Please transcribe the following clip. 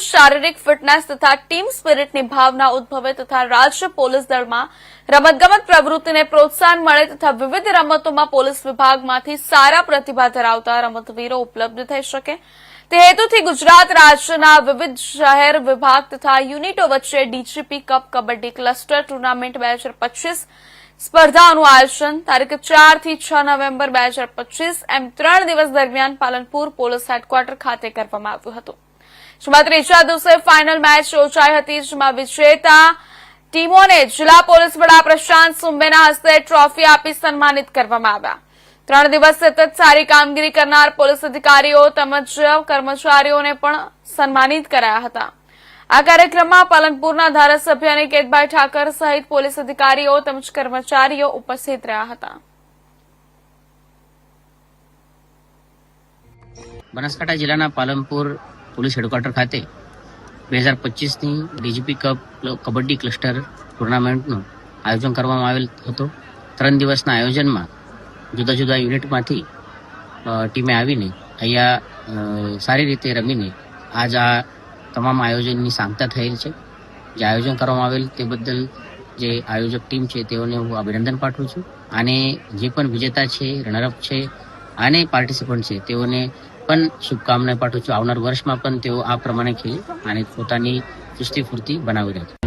શારીરિક ફિટનેસ તથા ટીમ સ્પિરિટની ભાવના ઉદ્ભવે તથા રાજ્ય પોલીસ દળમાં રમતગમત પ્રવૃત્તિને પ્રોત્સાહન મળે તથા વિવિધ રમતોમાં પોલીસ વિભાગમાંથી સારા પ્રતિભા ધરાવતા રમતવીરો ઉપલબ્ધ થઈ શકે. તે હેતુથી ગુજરાત રાજ્યના વિવિધ શહેર વિભાગ તથા યુનિટો વચ્ચે DGP cup kabaddi cluster tournament બે સ્પર્ધાનું આયોજન તારીખ ચારથી છ નવેમ્બર બે હજાર પચીસ એમ ત્રણ દિવસ દરમિયાન પાલનપુર પોલીસ હેડક્વાર્ટર ખાતે કરવામાં આવ્યું હતું. જેમાં ત્રીજા દિવસે ફાઇનલ મેચ યોજાઈ હતી, જેમાં વિજેતા ટીમોને જિલ્લા પોલીસ વડા પ્રશાંત સુંબેના હસ્તે ટ્રોફી આપી સન્માનિત કરવામાં આવ્યા. ત્રણ દિવસ સતત સારી કામગીરી કરનાર પોલીસ અધિકારીઓ તેમજ કર્મચારીઓને પણ સન્માનિત કરાયા હતા. આ કાર્યક્રમમાં પાલનપુરના ધારાસભ્ય અને કેતભાઈ ઠાકર સહિત પોલીસ અધિકારીઓ તેમજ કર્મચારીઓ ઉપસ્થિત રહ્યા હતા. બનાસકાંઠા જિલ્લાના પાલનપુર પોલીસ હેડક્વાર્ટર ખાતે બે હજાર પચીસની ડીજીપી કપ કબડ્ડી ક્લસ્ટર ટુર્નામેન્ટનું આયોજન કરવામાં આવેલ હતું. ત્રણ દિવસના આયોજનમાં જુદા જુદા યુનિટમાંથી ટીમે આવીને અહીંયા સારી રીતે રમીને આજ આ તમામ આયોજનની સાંગતા થયેલ છે. જે આયોજન કરવામાં આવેલ તે બદલ જે આયોજક ટીમ છે તેઓને હું અભિનંદન પાઠવું છું. અને જે પણ વિજેતા છે રનરઅપ છે અને પાર્ટિસિપન્ટ છે તેઓને પણ શુભકામના પાઠવું છું. આવનાર વર્ષમાં પણ તેઓ આ પ્રમાણે ખેલી અને પોતાની ચુસ્તી ફૂર્તિ બનાવી રહ્યા